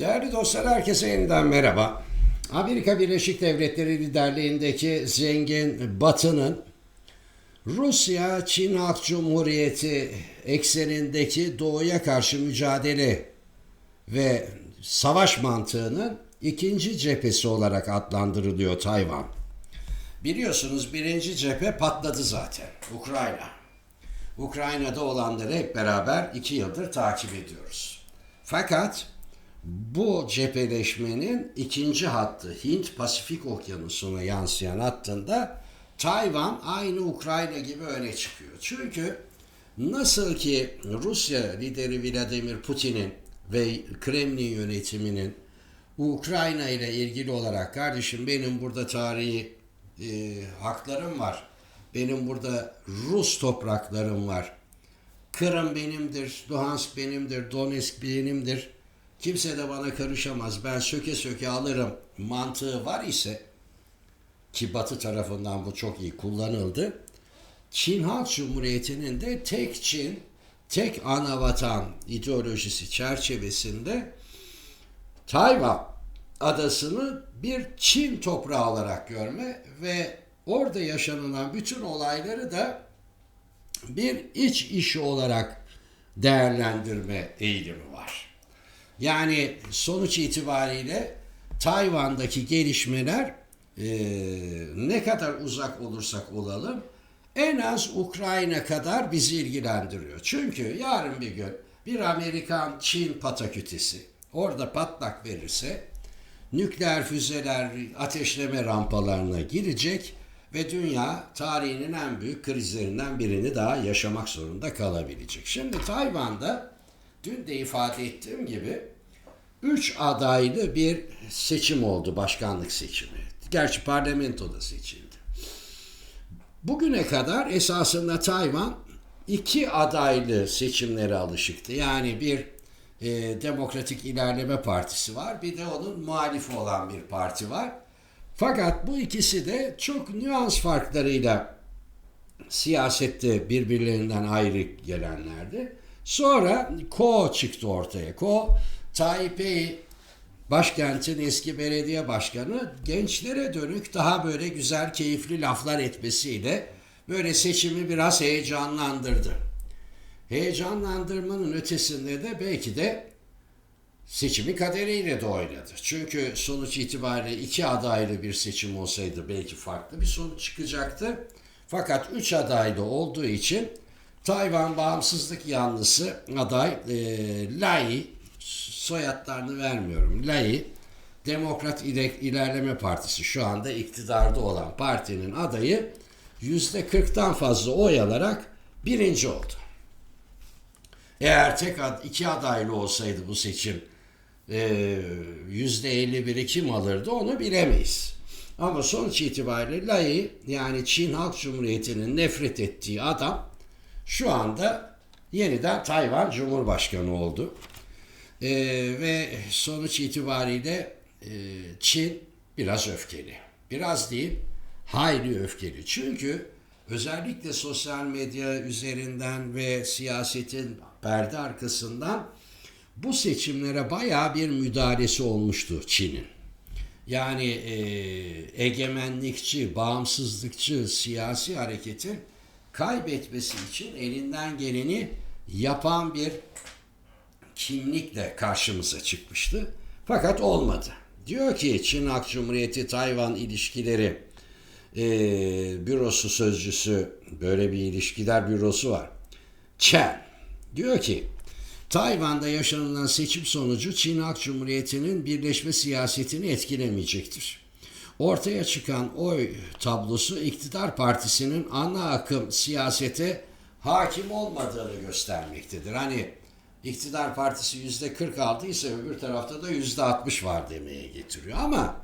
Değerli dostlar herkese yeniden merhaba. Amerika Birleşik Devletleri liderliğindeki zengin Batı'nın Rusya, Çin Halk Cumhuriyeti eksenindeki doğuya karşı mücadele ve savaş mantığının ikinci cephesi olarak adlandırılıyor Tayvan. Biliyorsunuz birinci cephe patladı zaten. Ukrayna. Ukrayna'da olanları hep beraber iki yıldır takip ediyoruz. Fakat bu cepheleşmenin ikinci hattı Hint-Pasifik Okyanusu'na yansıyan hattında Tayvan aynı Ukrayna gibi öne çıkıyor. Çünkü nasıl ki Rusya lideri Vladimir Putin'in ve Kremlin yönetiminin Ukrayna ile ilgili olarak kardeşim benim burada tarihi e, haklarım var. Benim burada Rus topraklarım var. Kırım benimdir, Luhansk benimdir, Donetsk benimdir. Kimse de bana karışamaz. Ben söke söke alırım mantığı var ise ki Batı tarafından bu çok iyi kullanıldı. Çin Halk Cumhuriyeti'nin de tek Çin, tek ana vatan ideolojisi çerçevesinde Tayvan adasını bir Çin toprağı olarak görme ve orada yaşanılan bütün olayları da bir iç işi olarak değerlendirme eğilimi var. Yani sonuç itibariyle Tayvan'daki gelişmeler e, ne kadar uzak olursak olalım en az Ukrayna kadar bizi ilgilendiriyor. Çünkü yarın bir gün bir Amerikan-Çin patakütesi orada patlak verirse nükleer füzeler ateşleme rampalarına girecek ve dünya tarihinin en büyük krizlerinden birini daha yaşamak zorunda kalabilecek. Şimdi Tayvan'da dün de ifade ettiğim gibi üç adaylı bir seçim oldu, başkanlık seçimi. Gerçi parlamentoda seçildi. Bugüne kadar esasında Tayvan iki adaylı seçimlere alışıktı. Yani bir e, Demokratik İlerleme Partisi var, bir de onun muhalifi olan bir parti var. Fakat bu ikisi de çok nüans farklarıyla siyasette birbirlerinden ayrı gelenlerdi. Sonra Ko çıktı ortaya. Ko, Taipei başkentin eski belediye başkanı gençlere dönük daha böyle güzel keyifli laflar etmesiyle böyle seçimi biraz heyecanlandırdı. Heyecanlandırmanın ötesinde de belki de seçimi kaderiyle de oynadı. Çünkü sonuç itibariyle iki adaylı bir seçim olsaydı belki farklı bir sonuç çıkacaktı. Fakat üç adaylı olduğu için Tayvan bağımsızlık yanlısı aday e, Lai, soyadlarını vermiyorum, Lai, Demokrat İlerleme Partisi şu anda iktidarda olan partinin adayı yüzde 40'tan fazla oy alarak birinci oldu. Eğer tek ad, iki adaylı olsaydı bu seçim yüzde 51'i kim alırdı onu bilemeyiz. Ama sonuç itibariyle Lai yani Çin Halk Cumhuriyeti'nin nefret ettiği adam şu anda yeniden Tayvan Cumhurbaşkanı oldu. Ee, ve sonuç itibariyle e, Çin biraz öfkeli. Biraz değil, hayli öfkeli. Çünkü özellikle sosyal medya üzerinden ve siyasetin perde arkasından bu seçimlere bayağı bir müdahalesi olmuştu Çin'in. Yani e, egemenlikçi, bağımsızlıkçı siyasi hareketin kaybetmesi için elinden geleni yapan bir kimlikle karşımıza çıkmıştı. Fakat olmadı. Diyor ki Çin Halk Cumhuriyeti Tayvan ilişkileri e, bürosu sözcüsü böyle bir ilişkiler bürosu var. Chen diyor ki Tayvan'da yaşanılan seçim sonucu Çin Halk Cumhuriyeti'nin birleşme siyasetini etkilemeyecektir. Ortaya çıkan oy tablosu iktidar partisinin ana akım siyasete hakim olmadığını göstermektedir. Hani iktidar partisi yüzde 40 aldıysa öbür tarafta da yüzde 60 var demeye getiriyor. Ama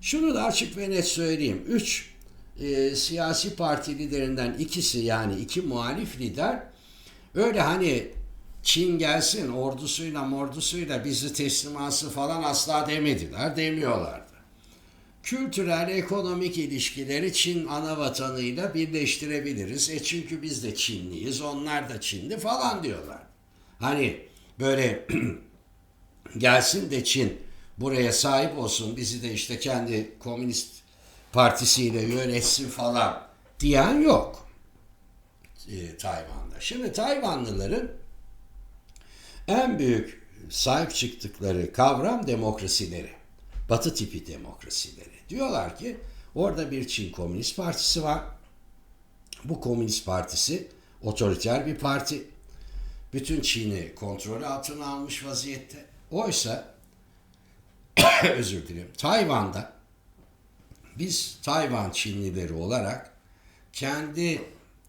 şunu da açık ve net söyleyeyim. Üç e, siyasi parti liderinden ikisi yani iki muhalif lider öyle hani Çin gelsin ordusuyla mordusuyla bizi teslim alsın falan asla demediler, demiyorlardı. Kültürel, ekonomik ilişkileri Çin ana vatanıyla birleştirebiliriz. E çünkü biz de Çinliyiz, onlar da Çinli falan diyorlar. Hani böyle gelsin de Çin buraya sahip olsun bizi de işte kendi komünist partisiyle yönetsin falan diyen yok e, Tayvan'da. Şimdi Tayvanlıların en büyük sahip çıktıkları kavram demokrasileri. Batı tipi demokrasileri. Diyorlar ki orada bir Çin Komünist Partisi var. Bu Komünist Partisi otoriter bir parti. Bütün Çin'i kontrol altına almış vaziyette. Oysa özür dilerim. Tayvan'da biz Tayvan Çinlileri olarak kendi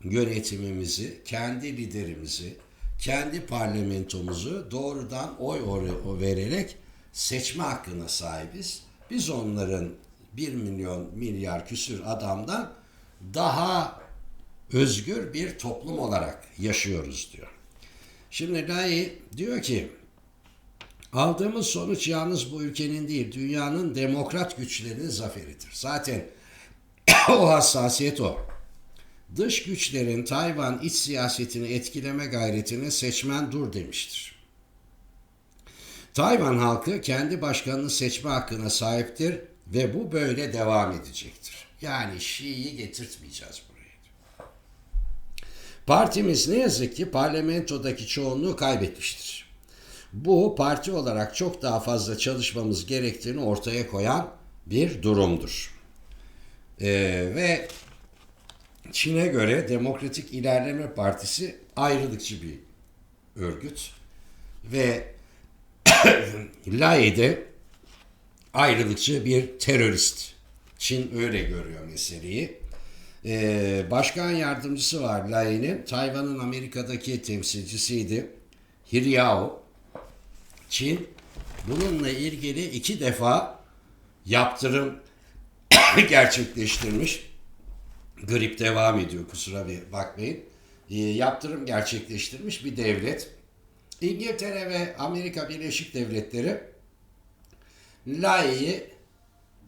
yönetimimizi, kendi liderimizi, kendi parlamentomuzu doğrudan oy oru vererek seçme hakkına sahibiz. Biz onların 1 milyon milyar küsür adamdan daha özgür bir toplum olarak yaşıyoruz diyor. Şimdi Lai diyor ki aldığımız sonuç yalnız bu ülkenin değil dünyanın demokrat güçlerinin zaferidir. Zaten o hassasiyet o. Dış güçlerin Tayvan iç siyasetini etkileme gayretine seçmen dur demiştir. Tayvan halkı kendi başkanını seçme hakkına sahiptir ve bu böyle devam edecektir. Yani Şii'yi getirtmeyeceğiz buraya. Partimiz ne yazık ki parlamentodaki çoğunluğu kaybetmiştir. Bu parti olarak çok daha fazla çalışmamız gerektiğini ortaya koyan bir durumdur. Ee, ve Çin'e göre Demokratik İlerleme Partisi ayrılıkçı bir örgüt ve Lai de ayrılıkçı bir terörist. Çin öyle görüyor meseleyi. Ee, başkan yardımcısı var Lai'nin. Tayvan'ın Amerika'daki temsilcisiydi. Hiryao. Çin bununla ilgili iki defa yaptırım gerçekleştirmiş. Grip devam ediyor kusura bir bakmayın. Ee, yaptırım gerçekleştirmiş bir devlet. İngiltere ve Amerika Birleşik Devletleri Lai'yi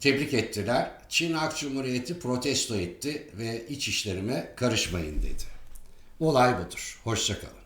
tebrik ettiler. Çin Halk Cumhuriyeti protesto etti ve iç işlerime karışmayın dedi. Olay budur. Hoşçakalın.